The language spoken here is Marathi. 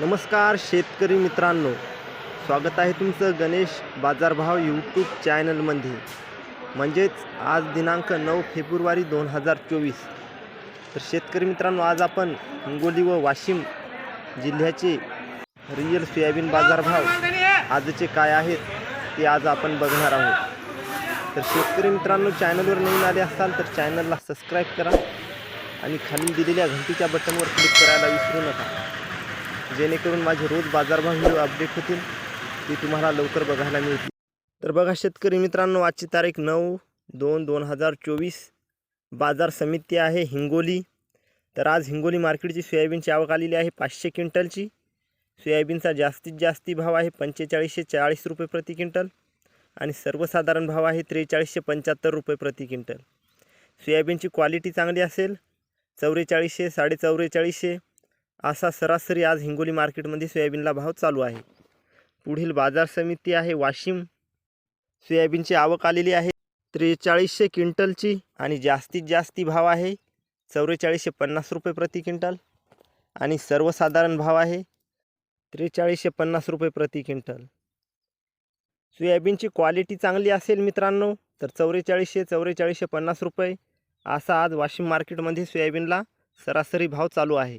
नमस्कार शेतकरी मित्रांनो स्वागत आहे तुमचं गणेश बाजारभाव यूट्यूब चॅनलमध्ये. म्हणजेच आज दिनांक नऊ फेब्रुवारी दोन हजार चोवीस. तर शेतकरी मित्रांनो आज आपण हिंगोली व वाशिम जिल्ह्याचे रिअल सोयाबीन बाजारभाव आजचे काय आहेत ते आज आपण बघणार आहोत. तर शेतकरी मित्रांनो चॅनलवर नवीन आले असाल तर चॅनलला सबस्क्राईब करा आणि खाली दिलेल्या घंटीच्या बटनवर क्लिक करायला विसरू नका. जेणेकरून माझे रोज बाजारभाव व्हिडिओ अपडेट होतील ती तुम्हाला लवकर बघायला मिळतील. तर बघा शेतकरी मित्रांनो आजची तारीख नऊ दोन दोन हजार चोवीस. बाजार समिती आहे हिंगोली. तर आज हिंगोली मार्केटची सोयाबीनची आवक आलेली आहे पाचशे क्विंटलची. सोयाबीनचा जास्तीत जास्ती भाव आहे पंचेचाळीसशे चाळीस रुपये प्रति क्विंटल आणि सर्वसाधारण भाव आहे त्रेचाळीसशे पंच्याहत्तर रुपये प्रति क्विंटल. सोयाबीनची क्वालिटी चांगली असेल चौवेचाळीसशे साडे चौवेचाळीसशे असा सरासरी आज हिंगोली मार्केटमध्ये सोयाबीनला भाव चालू आहे. पुढील बाजार समिती आहे वाशिम. सोयाबीनची आवक आलेली आहे. त्रेचाळीसशे क्विंटलची आणि जास्तीत जास्ती भाव आहे. चौवेचाळीसशे पन्नास रुपये प्रति क्विंटल आणि सर्वसाधारण भाव आहे. त्रेचाळीसशे पन्नास रुपये प्रति क्विंटल. सोयाबीनची क्वालिटी चांगली असेल मित्रांनो तर चौवेचाळीसशे चौवेचाळीसशे पन्नास रुपये असा आज वाशिम मार्केटमध्ये सोयाबीनला सरासरी भाव चालू आहे.